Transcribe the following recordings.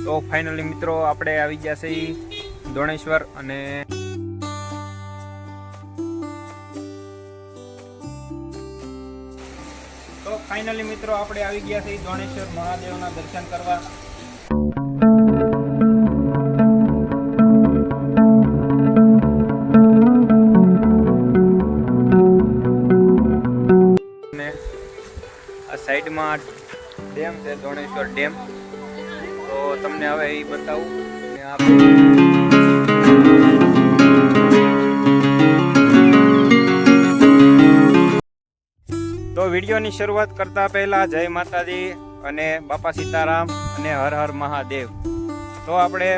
તો ફાઇનલી મિત્રો આપણે આવી ગયા છે ધોણેશ્વર અને તો ફાઇનલી મિત્રો આપણે આવી ગયા છે ધોણેશ્વર મહાદેવના દર્શન કરવા. સાઈડમાં ડેમ છે દોણેશ્વર ડેમ તમને હવે એ બતાવું. તો વિડીયોની શરૂઆત કરતા પહેલા જય માતાજી અને બાપા સીતારામ અને હર હર મહાદેવ. તો આપણે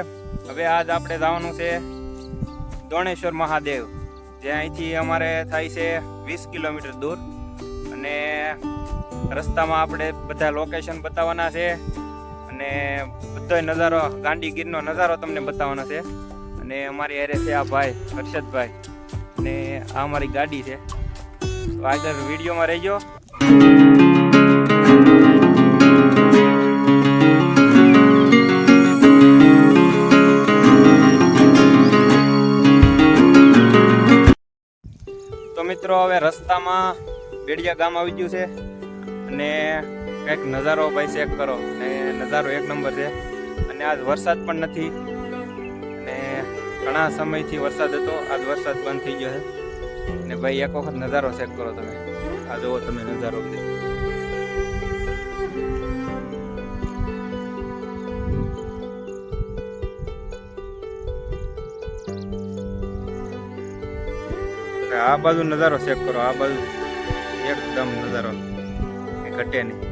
હવે આજ આપણે જવાનું છે દોણેશ્વર મહાદેવ, જે અહીંથી અમારે થાય છે વીસ કિલોમીટર દૂર. અને રસ્તામાં આપણે બધા લોકેશન બતાવવાના છે. અને બધો નજારો ગાંડી ગીરનો નજારો તમને બતાવવાનો છે. અને અમારી હારે છે આ ભાઈ, હર્ષદભાઈ. અને આ અમારી ગાડી છે. આગળ વિડીયોમાં રહેજો. તો મિત્રો, હવે રસ્તામાં બેડિયા ગામ આવી ગયું છે. અને કંઈક નજારો ભાઈ ચેક કરો. ને નજારો એક નંબર છે. અને આજ વરસાદ પણ નથી. અને ઘણા સમયથી વરસાદ હતો, આજ વરસાદ બંધ થઈ ગયો છે. ને ભાઈ, એક વખત નજારો ચેક કરો તમે. આ જુઓ તમે નજારો. આ બાજુ નજારો ચેક કરો. આ બાજુ એકદમ નજારો. ઘટે નહીં.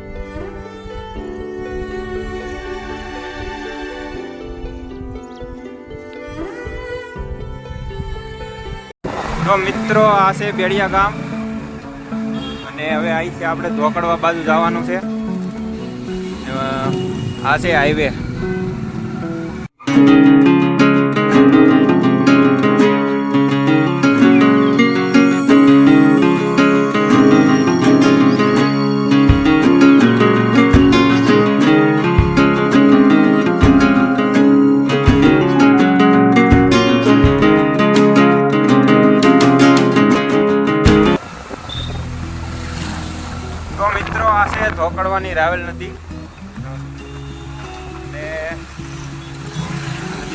તો મિત્રો, આ છે બેડિયા ગામ. અને હવે અહીંથી આપણે ધોકડવા બાજુ જવાનું છે. આ છે હાઈવે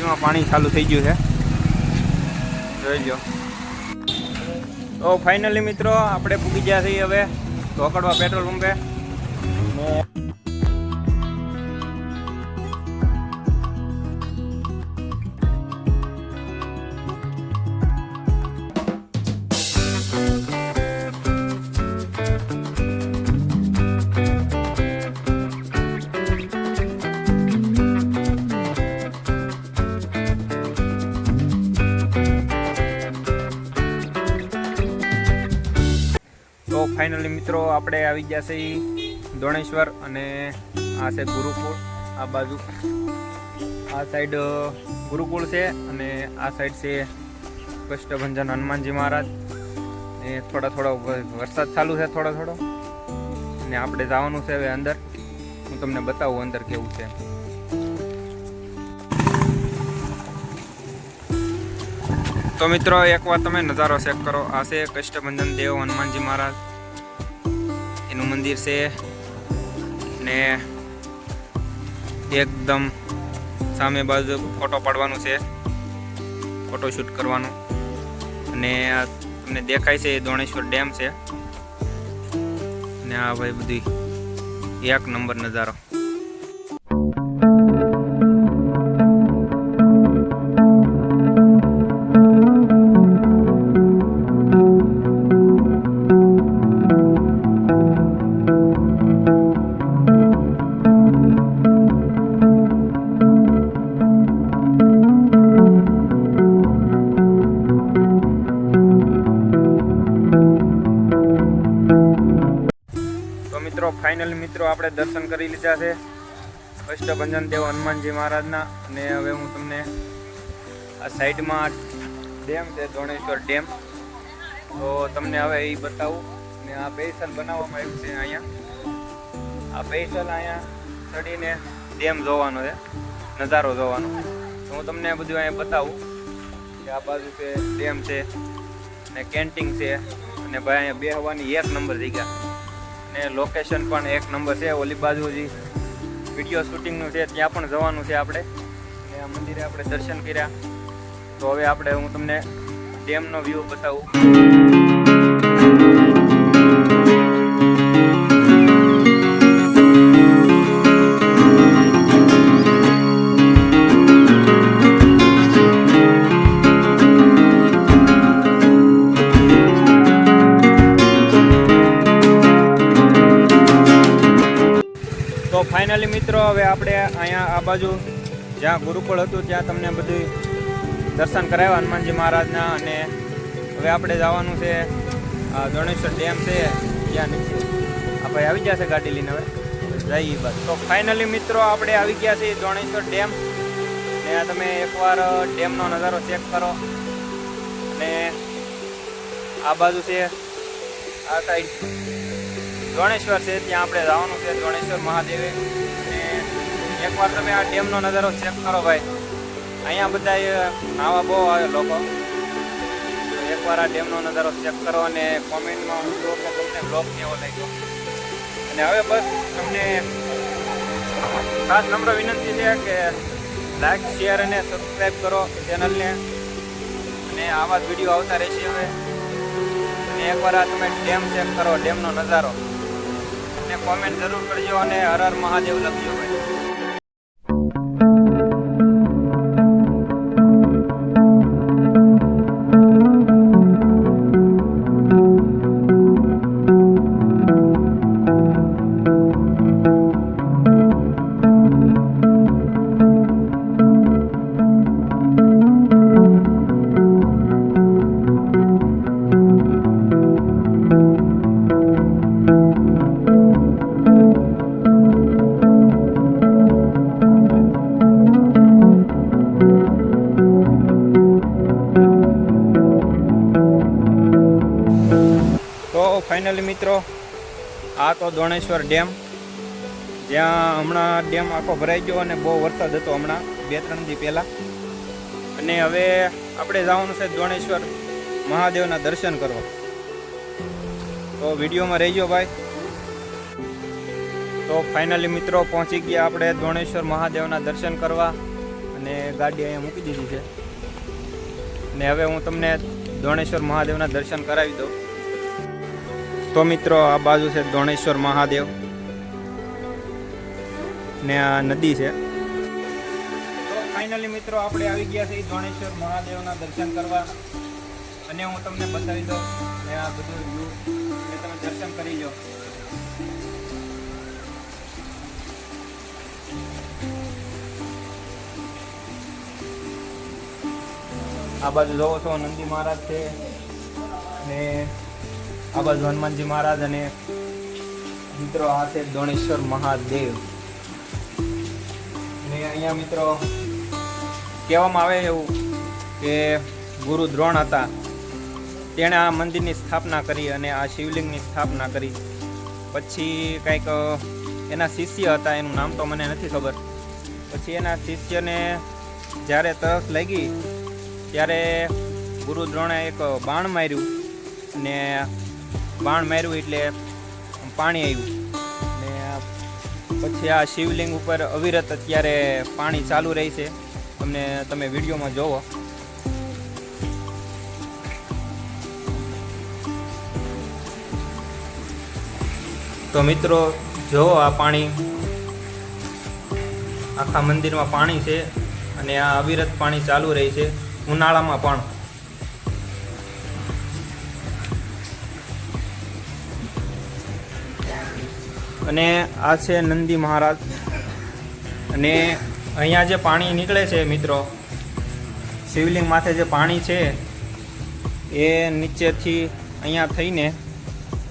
નદીમાં પાણી ચાલુ થઈ ગયું છે. જોઈ લો. તો ફાઇનલી મિત્રો, આપણે પૂગી ગયા છીએ હવે. ધોકડવા પેટ્રોલ પંપે. મિત્રો, આપણે આવી ગયા છે ધોણેશ્વર અને આ છે ગુરુકુળ, આ બાજુ. આ સાઈડ ગુરુકુળ છે અને આ સાઈડ છે કષ્ટભંજન હનુમાનજી મહારાજ. ને થોડા થોડો વરસાદ ચાલુ છે થોડો થોડો. અને આપણે જવાનું છે હવે અંદર. હું તમને બતાવું અંદર કેવું છે. તો મિત્રો એકવાર તમે નજારો ચેક કરો. આ છે કષ્ટભંજન દેવ હનુમાનજી મહારાજ. એનું મંદિર છે. ને એકદમ સામે બાજુ ફોટો પાડવાનું છે. ફોટો શૂટ કરવાનું. અને આ તમને દેખાય છે એ દોણેશ્વર ડેમ છે. ને આ ભાઈ બધી એક નંબર નજારો. ફાઇનલી મિત્રો આપણે દર્શન કરી લીધા છે. અષ્ટભંજન દેવ હનુમાનજી મહારાજના. અને હવે હું તમને આ સાઈડમાં ડેમ છે ધોણેશ્વર ડેમ. તો તમને હવે એ બતાવું. ને આ સ્પેશિયલ બનાવવામાં આવ્યું છે અહીંયા. આ સ્પેશિયલ અહીંયા ચડીને ડેમ જોવાનો છે, નજારો જોવાનો. તો હું તમને બધું અહીંયા બતાવું કે આ બાજુ છે, ડેમ છે, ને કેન્ટીન છે. અને ભાઈ અહીંયા બેહવાની એક નંબર જગ્યા. ને લોકેશન પણ એક નંબર છે, ઓલી બાજુ જે વીડિયો શૂટિંગનું છે, ત્યાં પણ જવાનું છે આપણે. અને આ મંદિરે આપણે દર્શન કર્યા. તો હવે આપણે હું તમને ડેમનો વ્યૂ બતાવું. મિત્રો, હવે આપણે અહીંયા આ બાજુ જ્યાં ગુરુકુળ હતું, ત્યાં તમને બધું દર્શન કરાવ્યા હનુમાનજી મહારાજના અને હવે આપણે જવાનું છે, આ દોણેશ્વર ડેમ છે, ત્યાં નીચે. આ આવી ગયા છે ગાડી લઈને હવે? જઈએ બસ. તો ફાઇનલી મિત્રો, આપણે આવી ગયા છીએ દોણેશ્વર ડેમ. ત્યાં તમે એકવાર ડેમનો નજારો ચેક કરો. અને આ બાજુ છે, આ સાઈડ દોણેશ્વર છે, ત્યાં આપણે જવાનું છે, ધોણેશ્વર મહાદેવે. એકવાર તમે આ ડેમનો નજારો ચેક કરો ભાઈ. અહીંયા બધા નાવા બહુ આવે લોકો. એકવાર આ ડેમનો નજારો ચેક કરો અને કોમેન્ટમાં હું જો કે તમને બ્લોગ કેવો લાગ્યો. અને હવે બસ તમને ખાસ નમ્ર વિનંતી છે કે લાઈક શેર અને સબસ્ક્રાઈબ કરો ચેનલને. અને આવા જ વીડિયો આવતા રહેશે હવે. અને એકવાર આ તમે ડેમ ચેક કરો, ડેમનો નજારો. અને કોમેન્ટ જરૂર કરજો અને હર હર મહાદેવ લખજો ભાઈ. ફાઇનલી મિત્રો, આ તો દોણેશ્વર ડેમ. જ્યાં હમણાં ડેમ આખો ભરાઈ ગયો અને બહુ વરસાદ હતો હમણાં, બે ત્રણ દી પહેલાં. અને હવે આપણે જવાનું છે દોણેશ્વર મહાદેવના દર્શન કરવા. તો વિડીયોમાં રહેજો ભાઈ. તો ફાઇનલી મિત્રો પહોંચી ગયા આપણે દોણેશ્વર મહાદેવના દર્શન કરવા અને ગાડી અહીંયા મૂકી દીધી છે. ને હવે હું તમને દોણેશ્વર મહાદેવના દર્શન કરાવી દઉં. તો મિત્રો, આ બાજુ છે દોણેશ્વર મહાદેવ. ને આ નદી છે. તો ફાઇનલી મિત્રો, આપણે આવી ગયા છે દોણેશ્વર મહાદેવના દર્શન કરવા. અને હું તમને બતાવી દઉં ને આ બધું વ્યૂ. એ તમે દર્શન કરી લો. આ બાજુ જોવો છો, નંદી મહારાજ છે. ને આ હનુમાનજી મહારાજ અને મિત્રો આ છે દોણેશ્વર મહાદેવ. ને અહીંયા મિત્રો કહેવામાં આવે એવું કે ગુરુ દ્રોણ હતા. તેણે આ મંદિરની સ્થાપના કરી અને આ શિવલિંગની સ્થાપના કરી. પછી કંઈક એના શિષ્ય હતા, એનું નામ તો મને નથી ખબર. પછી એના શિષ્યને જ્યારે તરસ લાગી, ત્યારે ગુરુ દ્રોણે એક બાણ માર્યું અને બાણ માર્યું એટલે પાણી આવ્યું. ને પછી આ શિવલિંગ ઉપર અવિરત અત્યારે પાણી ચાલુ રહી છે. તમને, તમે વિડીયોમાં જોવો. તો મિત્રો, જોવો આ પાણી. આખા મંદિરમાં પાણી છે અને આ અવિરત પાણી ચાલુ રહી છે. ઉનાળામાં પણ. અને આ છે નંદી મહારાજ. અને અહીંયા જે પાણી નીકળે છે મિત્રો, શિવલિંગ માથે જે પાણી છે, એ નીચેથી અહીંયા થઈને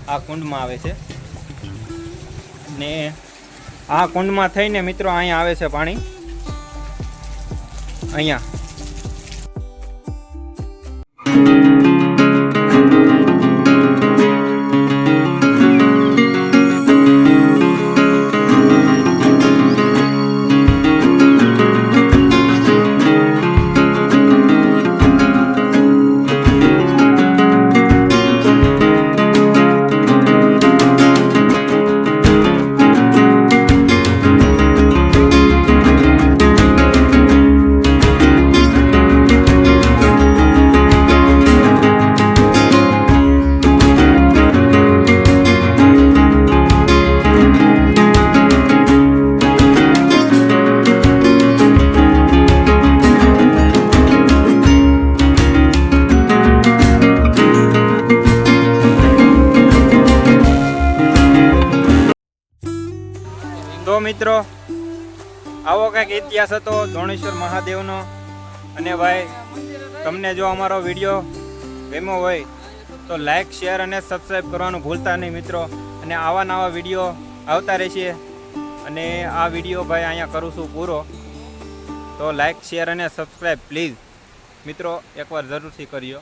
આ કુંડમાં આવે છે. ને આ કુંડમાં થઈને મિત્રો અહીંયા આવે છે પાણી. અહીંયા. મિત્રો. આવો કંઈક ઇતિહાસ હતો ધોણેશ્વર મહાદેવનો. અને ભાઈ, તમને જો અમારો વીડિયો ગમ્યો હોય, તો લાઈક શેર અને સબસ્ક્રાઈબ કરવાનું ભૂલતા નહીં મિત્રો. અને આવા નવા વીડિયો આવતા રહેશે. અને આ વીડિયો ભાઈ અહીંયા કરું છું પૂરો. તો લાઈક શેર અને સબસ્ક્રાઈબ પ્લીઝ મિત્રો, એકવાર જરૂરથી કરજો